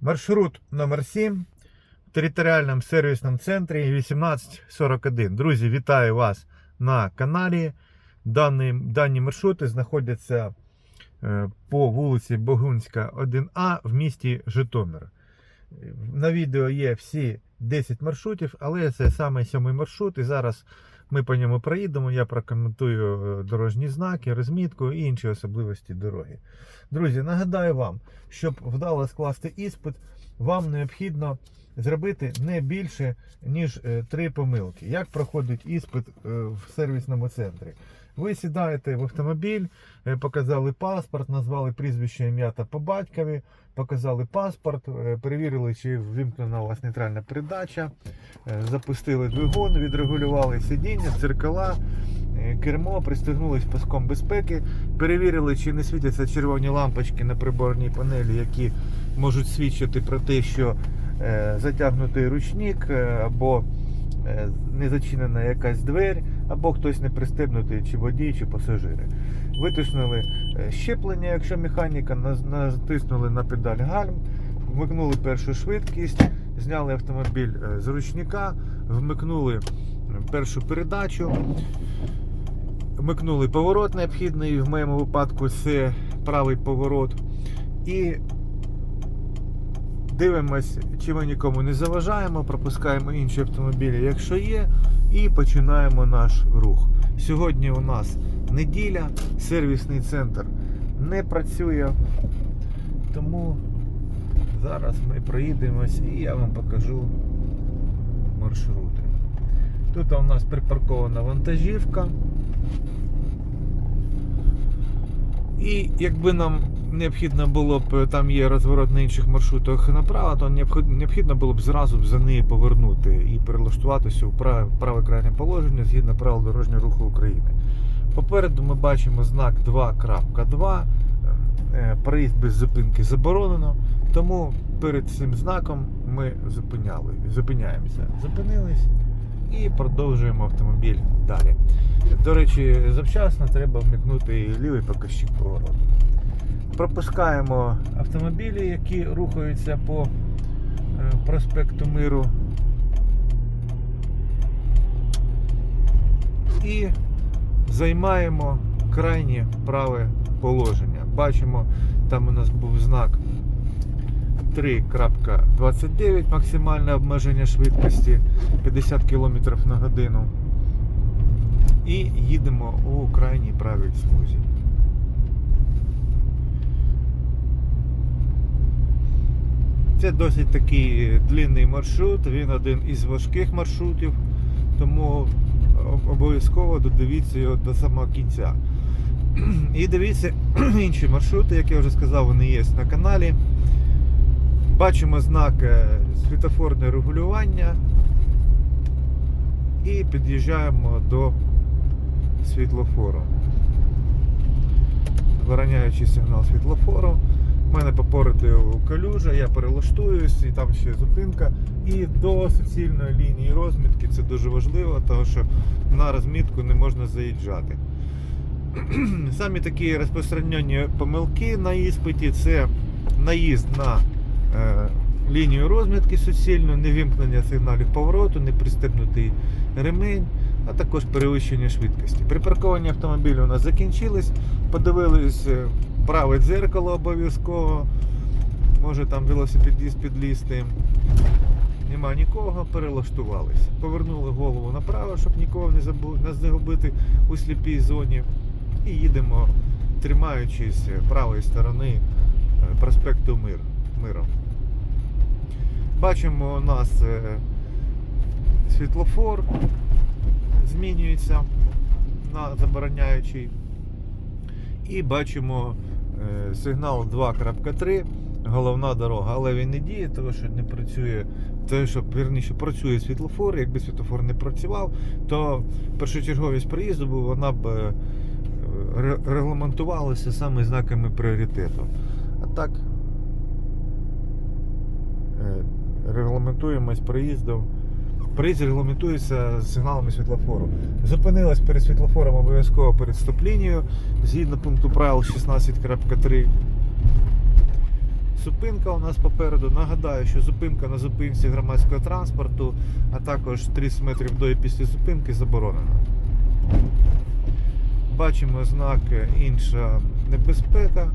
Маршрут номер 7 в територіальному сервісному центрі 1841. Друзі, вітаю вас на каналі. Дані, дані маршрути знаходяться е, по вулиці Богунська, 1А в місті Житомир. На відео є всі 10 маршрутів, але це саме сьомий маршрут. І зараз ми по ньому проїдемо. Я прокоментую е, дорожні знаки, розмітку і інші особливості дороги. Друзі, нагадаю вам, щоб вдало скласти іспит, вам необхідно зробити не більше, ніж е, три помилки. Як проходить іспит е, в сервісному центрі? Ви сідаєте в автомобіль, показали паспорт, назвали прізвище ім'я та по батькові, показали паспорт, е, перевірили, чи ввімкнена у вас нейтральна передача, е, запустили двигун, відрегулювали сидіння, дзеркала, е, кермо, пристегнулись паском безпеки, перевірили, чи не світяться червоні лампочки на приборній панелі, які можуть свідчити про те, що затягнутий ручник або не зачинена якась двері, або хтось не пристебнутий, чи водій, чи пасажири. Витиснули е, щеплення, якщо механіка, натиснули на педаль гальм, вмикнули першу швидкість, зняли автомобіль е, з ручника, вмикнули е, першу передачу, вмикнули поворот необхідний, в моєму випадку це правий поворот. І дивимось, чи ми нікому не заважаємо, пропускаємо інші автомобілі, якщо є, і починаємо наш рух. Сьогодні у нас неділя, сервісний центр не працює, тому зараз ми проїдемось і я вам покажу маршрути. Тут у нас припаркована вантажівка. І якби нам необхідно було б, там є розворот на інших маршрутах направо, то необхідно було б зразу за неї повернути і перелаштуватися у праве, крайнє положення згідно правил дорожнього руху України. Попереду ми бачимо знак 2.2. Е, Проїзд без зупинки заборонено, тому перед цим знаком ми зупиняли, зупиняємося. Зупинились і продовжуємо автомобіль далі. До речі, завчасно треба вмикнути і лівий показчик повороту. Пропускаємо автомобілі, які рухаються по е, проспекту Миру. І займаємо крайнє праве положення. Бачимо, там у нас був знак 3.29 максимальне обмеження швидкості 50 км на годину. І їдемо у крайній правій смузі. Це досить такий длинний маршрут, він один із важких маршрутів, тому обов'язково додивіться його до самого кінця. І дивіться інші маршрути, як я вже сказав, вони є на каналі. Бачимо знак е, світофорне регулювання і під'їжджаємо до світлофору. Вороняючий сигнал світлофору. У мене попереду калюжа, я перелаштуюсь, і там ще зупинка. І до суцільної лінії розмітки це дуже важливо, тому що на розмітку не можна заїжджати. Самі такі розпространені помилки на іспиті це наїзд на е, лінію розмітки суцільну, невімкнення сигналів повороту, непристебнутий ремень, а також перевищення швидкості. Припарковані автомобілі у нас закінчились, подивились е, праве дзеркало обов'язково. Може там велосипедіст підлізти. Нема нікого, перелаштувались. Повернули голову направо, щоб нікого не забу- не загубити у сліпій зоні. І їдемо, тримаючись правої сторони е, проспекту Мир, Миру. Бачимо у нас е, світлофор змінюється на забороняючий. І бачимо сигнал 2.3, головна дорога, але він не діє, тому що не працює. Те, що вірніше працює світлофор. Якби світлофор не працював, то першочерговість приїзду бо вона б е, регламентувалася саме знаками пріоритету. А так е, регламентуємось проїздом. Проїзд регламентується сигналами світлофору. Зупинилась перед світлофором обов'язково перед стоп-лінією згідно пункту правил 16.3. Зупинка у нас попереду. Нагадаю, що зупинка на зупинці громадського транспорту, а також 30 метрів до і після зупинки заборонена. Бачимо знак інша небезпека.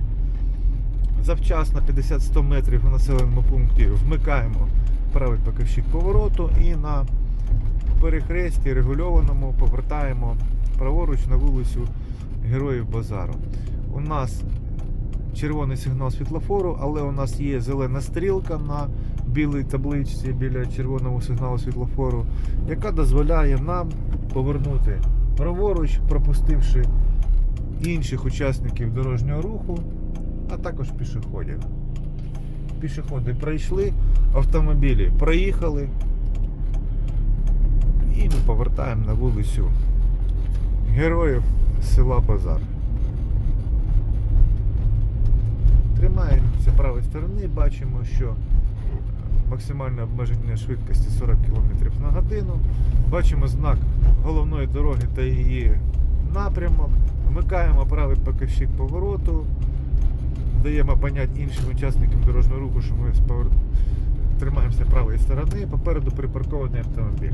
Завчасно 50-100 метрів у населеному пункті вмикаємо правий покажчик повороту і на перехресті регульованому повертаємо праворуч на вулицю Героїв Базару. У нас червоний сигнал світлофору, але у нас є зелена стрілка на білій табличці біля червоного сигналу світлофору, яка дозволяє нам повернути праворуч, пропустивши інших учасників дорожнього руху, а також пішоходів. Пішоходи пройшли, автомобілі проїхали, і ми повертаємо на вулицю героїв села Базар. Тримаємося правої сторони, бачимо, що максимальне обмеження швидкості 40 км на годину. Бачимо знак головної дороги та її напрямок. Вмикаємо правий покажчик повороту, даємо понять іншим учасникам дорожнього руху, що ми тримаємося правої сторони, попереду припаркований автомобіль.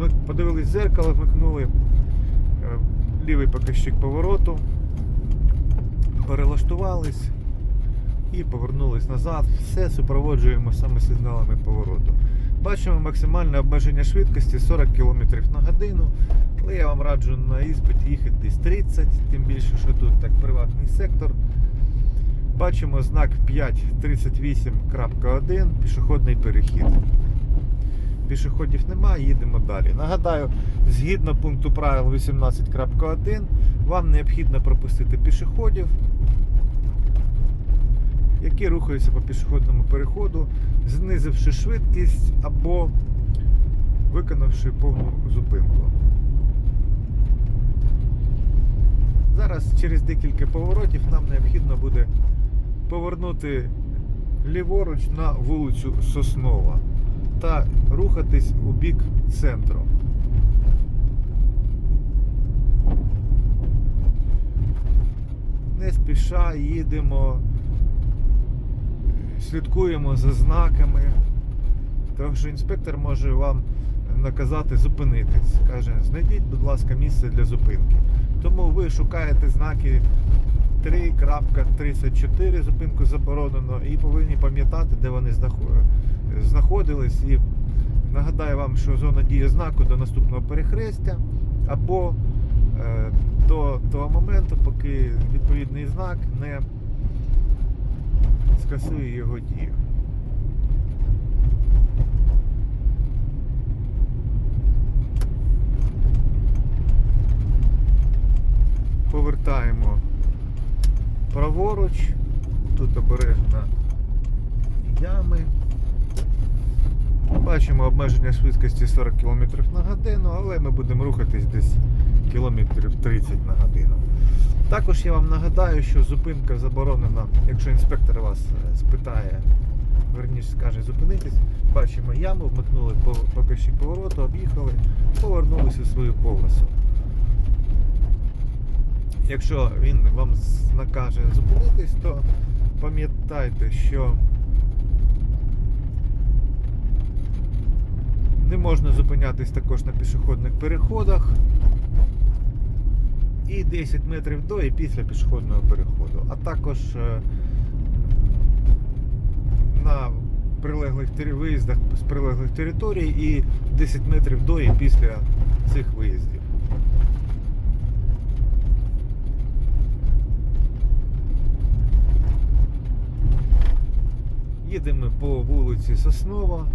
Ми подивились зеркало, вмикнули е, лівий покажчик повороту, перелаштувались і повернулись назад. Все супроводжуємо саме сигналами повороту. Бачимо максимальне обмеження швидкості 40 км на годину. Але я вам раджу на іспит їхати десь 30, тим більше, що тут так приватний сектор. Бачимо знак 538.1 пішохідний перехід. Пішоходів немає, їдемо далі. Нагадаю, згідно пункту правил 18.1, вам необхідно пропустити пішоходів, які рухаються по пішохідному переходу, знизивши швидкість або виконавши повну зупинку. Зараз через декілька поворотів нам необхідно буде повернути ліворуч на вулицю Соснова та рухатись у бік центру. Не спіша їдемо, слідкуємо за знаками, тому що інспектор може вам наказати зупинитись. Каже, знайдіть, будь ласка, місце для зупинки. Тому ви шукаєте знаки 3.34 зупинку заборонено і повинні пам'ятати, де вони знаходились. І нагадаю вам, що зона дії знаку до наступного перехрестя або е, до того моменту, поки відповідний знак не скасує його дію. Повертаємо праворуч. Тут обережно ями. Бачимо обмеження швидкості 40 км на годину, але ми будемо рухатись десь кілометрів 30 на годину. Також я вам нагадаю, що зупинка заборонена, якщо інспектор вас е, спитає, верніше скаже зупинитись, бачимо яму, вмикнули по- покажчик повороту, об'їхали, повернулися у свою полосу. Якщо він вам накаже зупинитись, то пам'ятайте, що не можна зупинятись також на пішохідних переходах. І 10 метрів до і після пішохідного переходу. А також е, на прилеглих виїздах з прилеглих територій і 10 метрів до і після цих виїздів. Їдемо по вулиці Соснова.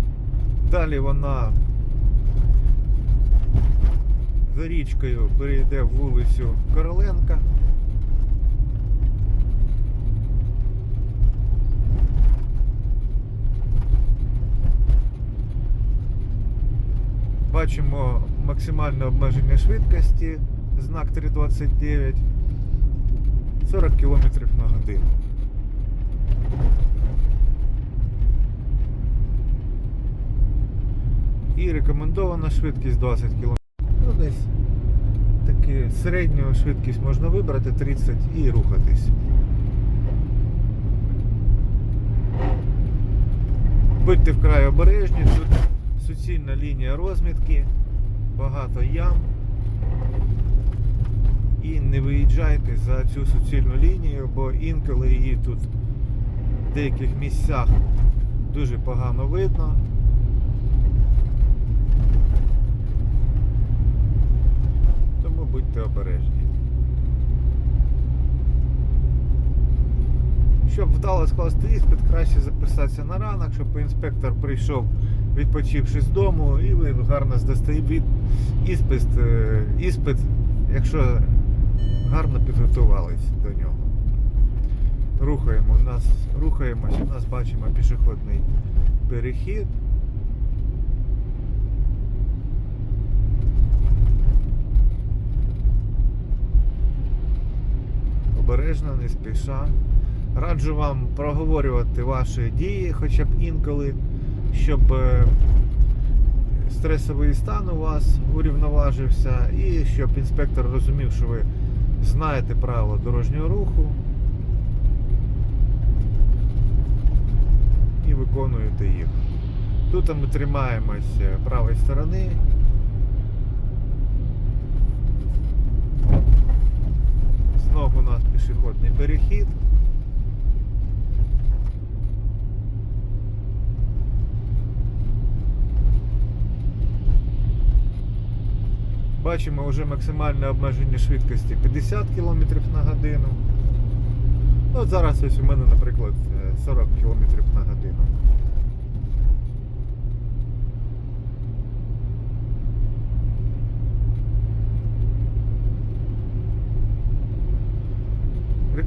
Далі вона за річкою перейде в вулицю Короленка. Бачимо максимальне обмеження швидкості, знак 329, 40 км на годину. І рекомендована швидкість 20 км. Ну, десь таки середню швидкість можна вибрати 30 і рухатись. Будьте вкрай обережні, тут суцільна лінія розмітки, багато ям. І не виїжджайте за цю суцільну лінію, бо інколи її тут в деяких місцях дуже погано видно. Тому будьте обережні. Щоб вдало скласти іспит, краще записатися на ранок, щоб інспектор прийшов, відпочивши з дому, і ви гарно здасте від іспит, е, іспит, якщо гарно підготувались до нього. Рухаємо, у нас, рухаємось, у нас бачимо пішохідний перехід. Обережно, не спіша. Раджу вам проговорювати ваші дії хоча б інколи, щоб е, стресовий стан у вас урівноважився і щоб інспектор розумів, що ви знаєте правила дорожнього руху і виконуєте їх. Тут ми тримаємось правої сторони. Знову у нас пішохідний перехід. Бачимо вже максимальне обмеження швидкості 50 км на годину. Ну, от зараз ось у мене, наприклад, е, 40 км на годину.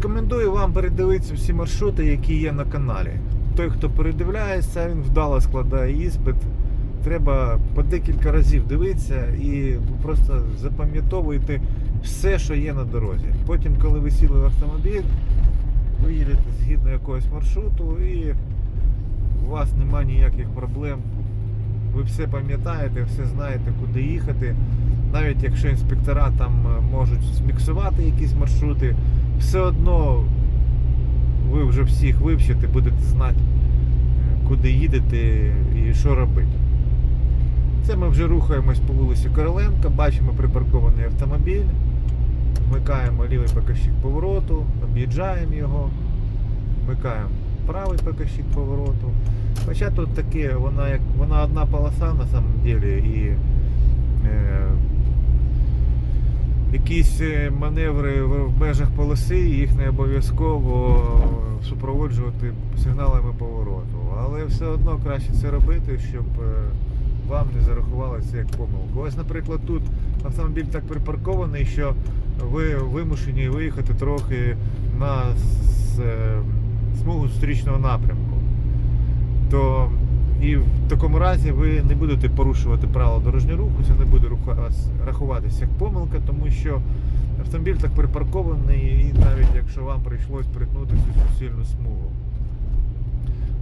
Рекомендую вам передивитися всі маршрути, які є на каналі. Той, хто передивляється, він вдало складає іспит. Треба по декілька разів дивитися і просто запам'ятовуйте все, що є на дорозі. Потім, коли ви сіли в автомобіль, ви їдете згідно якогось маршруту і у вас немає ніяких проблем. Ви все пам'ятаєте, все знаєте, куди їхати. Навіть якщо інспектора там е, можуть зміксувати якісь маршрути, все одно ви вже всіх вивчите, будете знати, куди їдете і що робити. Це ми вже рухаємось по вулиці Короленка, бачимо припаркований автомобіль, вмикаємо лівий покажчик повороту, об'їжджаємо його, вмикаємо правий покажчик повороту. Хоча тут таке, вона як вона одна полоса на самом деле і е, якісь е, маневри в межах полоси, їх не обов'язково супроводжувати сигналами повороту. Але все одно краще це робити, щоб е, вам не зарахували як помилку. Ось, наприклад, тут автомобіль так припаркований, що ви вимушені виїхати трохи на е, смугу зустрічного напрямку. То і в такому разі ви не будете порушувати правила дорожнього руху, це не буде рахуватися як помилка, тому що автомобіль так припаркований, і навіть якщо вам прийшлось перетнути цю суцільну смугу.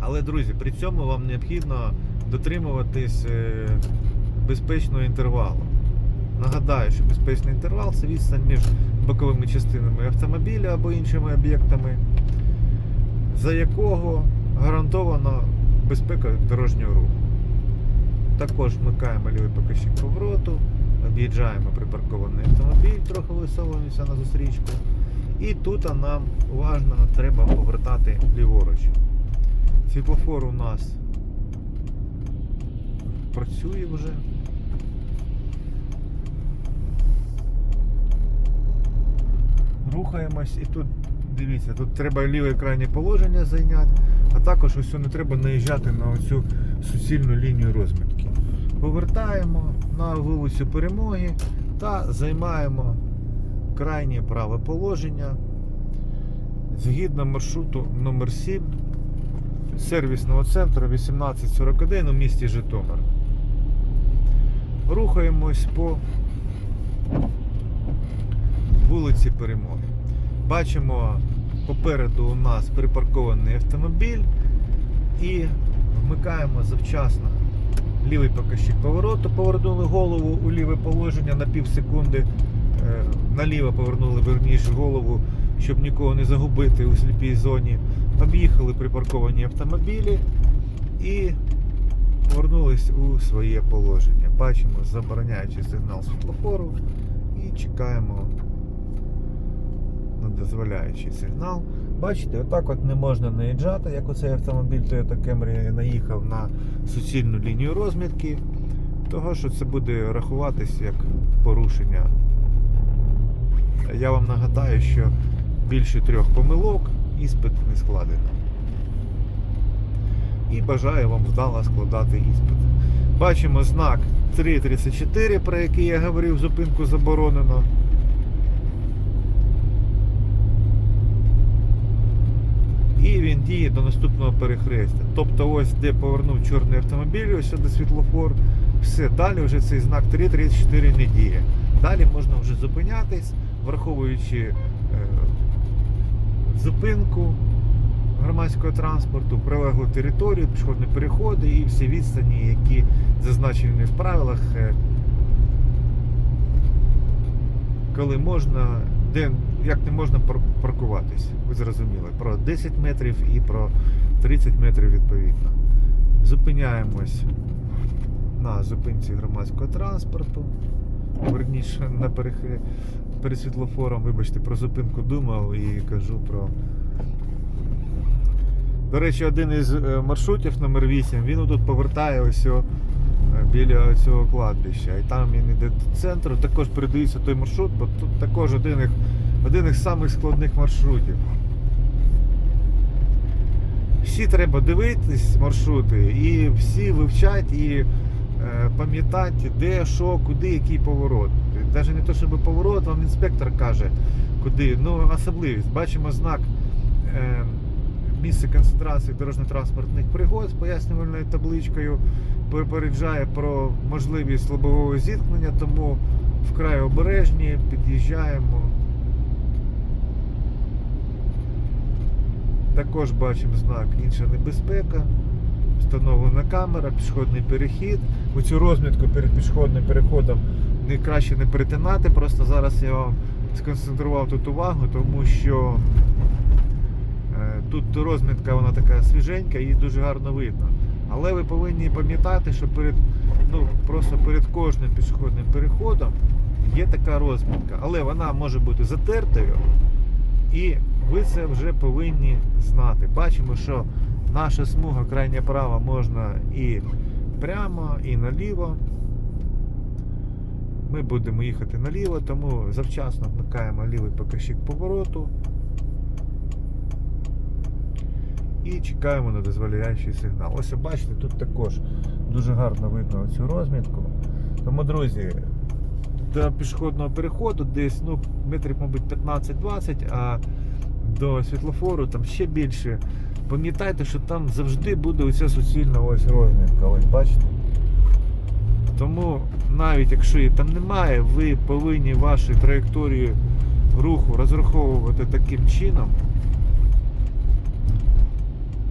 Але, друзі, при цьому вам необхідно дотримуватись е, безпечного інтервалу. Нагадаю, що безпечний інтервал це відстань між боковими частинами автомобіля або іншими об'єктами, за якого гарантовано безпека дорожнього руху. Також вмикаємо лівий покажчик повороту, об'їжджаємо припаркований автомобіль, трохи висовуємося на зустрічку. І тут нам уважно треба повертати ліворуч. Світлофор у нас працює вже. Рухаємось і тут дивіться, тут треба ліве крайнє положення зайняти, а також ось не треба наїжджати на оцю суцільну лінію розмітки. Повертаємо на вулицю Перемоги та займаємо крайнє праве положення згідно маршруту номер 7 сервісного центру 1841 у місті Житомир. Рухаємось по вулиці Перемоги. Бачимо попереду у нас припаркований автомобіль і вмикаємо завчасно лівий покажчик повороту, повернули голову у ліве положення на пів секунди, е, наліво повернули верніше голову, щоб нікого не загубити у сліпій зоні. Об'їхали припарковані автомобілі І повернулись у своє положення. Бачимо забороняючий сигнал світлофору і чекаємо дозволяючий сигнал. Бачите, отак от не можна наїжджати, як оцей автомобіль Toyota Camry наїхав на суцільну лінію розмітки, того що це буде рахуватись як порушення. Я вам нагадаю, що більше трьох помилок іспит не складено. І бажаю вам вдало складати іспит. Бачимо знак 3.34, про який я говорив, зупинку заборонено. І діє до наступного перехрестя. Тобто ось де повернув чорний автомобіль, ось сюди світлофор. Все, далі вже цей знак 3.34 не діє. Далі можна вже зупинятись, враховуючи е, зупинку громадського транспорту, прилеглу територію, пішохідні переходи і всі відстані, які зазначені в правилах, е, коли можна, де як не можна паркуватись. Ви зрозуміли, про 10 метрів і про 30 метрів відповідно. Зупиняємось на зупинці громадського транспорту. Верніше на перехи... перед світлофором, вибачте, про зупинку думав і кажу про. До речі, один із е, маршрутів номер 8, він тут повертає ось о, е, біля цього кладбища. І там він іде до центру. Також передається той маршрут, бо тут також один, один із самих складних маршрутів. Всі треба дивитись маршрути і всі вивчать і е, пам'ятати, де, що, куди, який поворот. Навіть не то, щоб поворот, вам інспектор каже, куди. Ну, особливість. Бачимо знак е, місце концентрації дорожньо-транспортних пригод з пояснювальною табличкою. Попереджає про можливість лобового зіткнення, тому вкрай обережні, під'їжджаємо. Також бачимо знак інша небезпека. Встановлена камера, пішохідний перехід. У цю розмітку перед пішохідним переходом не краще не перетинати. Просто зараз я вам сконцентрував тут увагу, тому що е, тут розмітка вона така свіженька, її дуже гарно видно. Але ви повинні пам'ятати, що перед, ну, просто перед кожним пішохідним переходом є така розмітка. Але вона може бути затертою. І ви це вже повинні знати. Бачимо, що наша смуга крайня права можна і прямо, і наліво. Ми будемо їхати наліво, тому завчасно вмикаємо лівий показчик повороту і чекаємо на дозволяючий сигнал. Ось бачите, тут також дуже гарно видно цю розмітку. Тому, друзі, до пішохідного переходу десь ну, метрів, мабуть, 15-20, а до світлофору там ще більше. Пам'ятайте, що там завжди буде оця суцільна ось розмітка. Ось бачите? Тому навіть якщо її там немає, ви повинні ваші траєкторії руху розраховувати таким чином,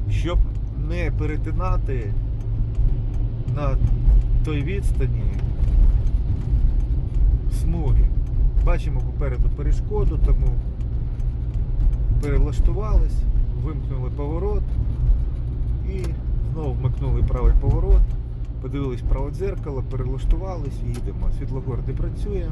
щоб не перетинати на той відстані смуги. Бачимо попереду перешкоду, тому перелаштувались, вимкнули поворот і знову вмикнули правий поворот, подивились праве дзеркало, перелаштувались їдемо. Світлофор не працює.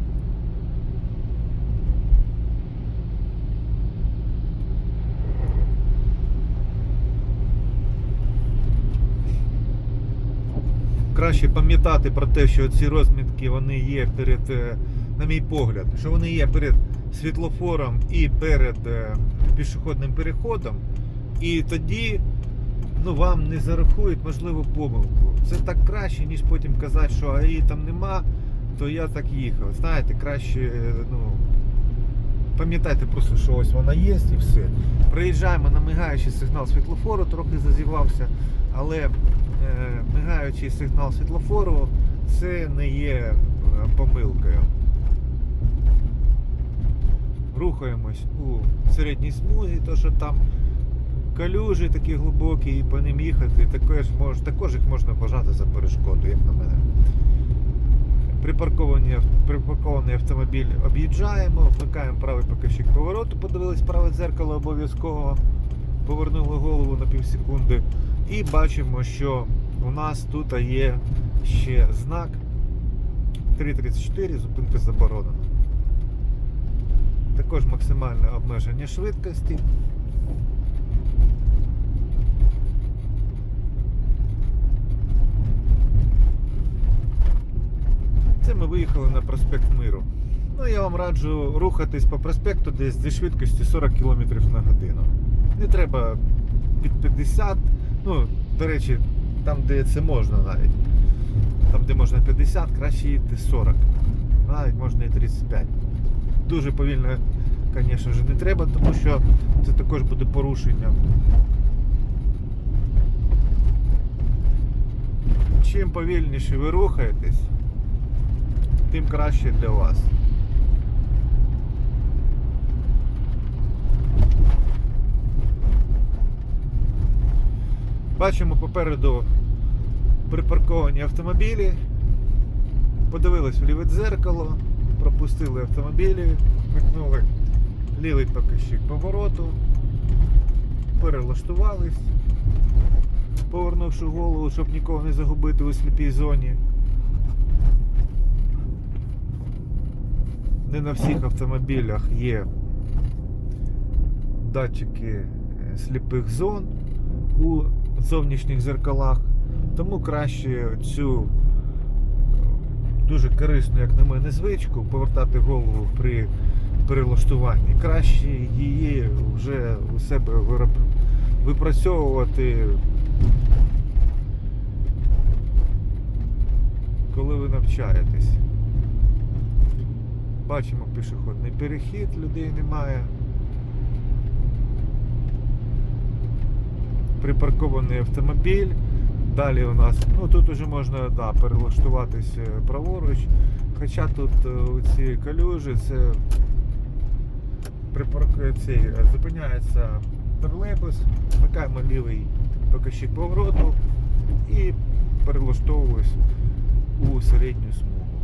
Краще пам'ятати про те, що ці розмітки вони є перед, е, на мій погляд, що вони є перед світлофором і перед е, пішохідним переходом, і тоді ну, вам не зарахують можливу помилку. Це так краще, ніж потім казати, що а її там нема, то я так їхав. Знаєте, краще, е, ну, пам'ятайте просто, що ось вона є і все. Приїжджаємо на мигаючий сигнал світлофору, трохи зазівався, але е, мигаючий сигнал світлофору це не є е, помилкою. Рухаємось у середній смузі, то що там калюжі такі глибокі, і по ним їхати також, мож, також їх можна вважати за перешкоду, як на мене. Припаркований, припаркований автомобіль об'їжджаємо, вмикаємо правий показчик повороту, подивились праве дзеркало обов'язково, повернули голову на пів секунди. І бачимо, що у нас тут є ще знак 334, зупинка заборонена. Також максимальне обмеження швидкості. Це ми виїхали на проспект Миру. Ну, я вам раджу рухатись по проспекту десь зі швидкістю 40 км на годину. Не треба під 50. Ну, до речі, там, де це можна навіть. Там, де можна 50, краще їдьте 40. Навіть можна і 35. Дуже повільно, звісно ж, не треба, тому що це також буде порушенням. Чим повільніше ви рухаєтесь, тим краще для вас. Бачимо попереду припарковані автомобілі. Подивились в ліве дзеркало, пропустили автомобілі, вмикнули лівий покажчик повороту, перелаштувались, повернувши голову, щоб нікого не загубити у сліпій зоні. Не на всіх автомобілях є датчики е, сліпих зон у зовнішніх зеркалах, тому краще цю дуже корисну, як на мене, звичку повертати голову при перелаштуванні. Краще її вже у себе випрацьовувати, коли ви навчаєтесь. Бачимо пішохідний перехід, людей немає. Припаркований автомобіль. Далі у нас, ну тут уже можна да, перелаштуватись е, праворуч. Хоча тут е, ці калюжі, це е, зупиняється тролейбус, вмикаємо лівий покажчик повороту і перелаштовуюсь у середню смугу.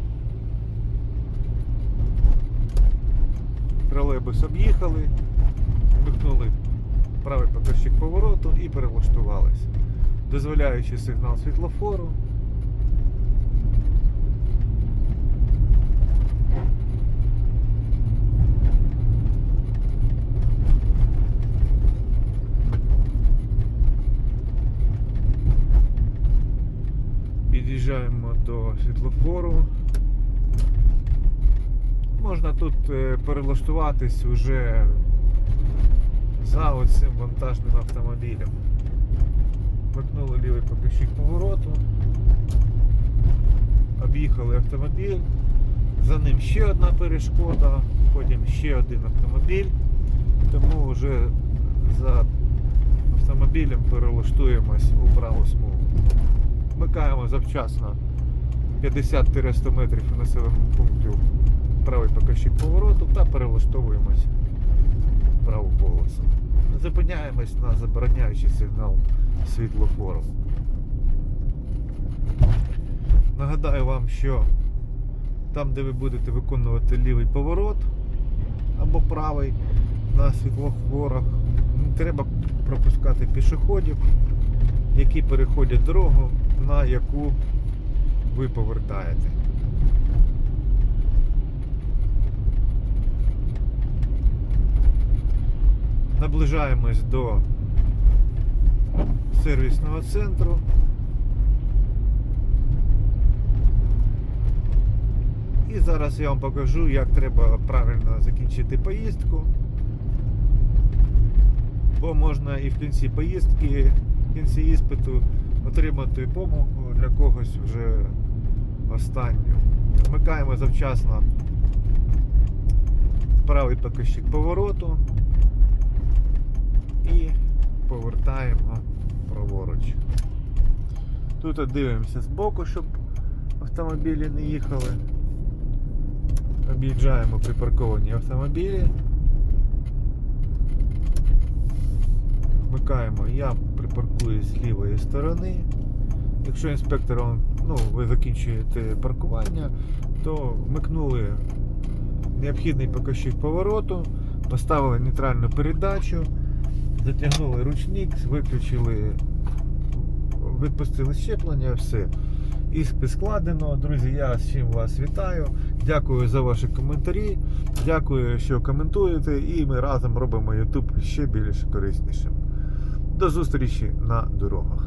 Тролейбус об'їхали, вмикнули правий покажчик повороту і перелаштувались. Дозволяючи сигнал світлофору. Під'їжджаємо до світлофору. Можна тут е, перелаштуватись уже за оцим вантажним автомобілем. Вмикнули лівий покажчик повороту. Об'їхали автомобіль. За ним ще одна перешкода, потім ще один автомобіль. Тому вже за автомобілем перелаштуємось у праву смугу. Вмикаємо завчасно 50-100 метрів у населеному пункту правий покажчик повороту та перелаштовуємось праву полосу. Зупиняємось на забороняючий сигнал світлофору. Нагадаю вам, що там, де ви будете виконувати лівий поворот або правий на світлофорах, не треба пропускати пішоходів, які переходять дорогу, на яку ви повертаєте. Наближаємось до сервісного центру. І зараз я вам покажу, як треба правильно закінчити поїздку. Бо можна і в кінці поїздки, в кінці іспиту отримати помилку для когось вже останню. Вмикаємо завчасно правий покажчик повороту і повертаємо праворуч. Тут дивимося збоку, щоб автомобілі не їхали. Об'їжджаємо припарковані автомобілі. Вмикаємо, я припаркую з лівої сторони. Якщо інспектором ну, ви закінчуєте паркування, то вмикнули необхідний покажчик повороту, поставили нейтральну передачу, затягнули ручник, виключили випустили щеплення, все. Іспит складено. Друзі, я з чим вас вітаю. Дякую за ваші коментарі. Дякую, що коментуєте, і ми разом робимо YouTube ще більш кориснішим. До зустрічі на дорогах.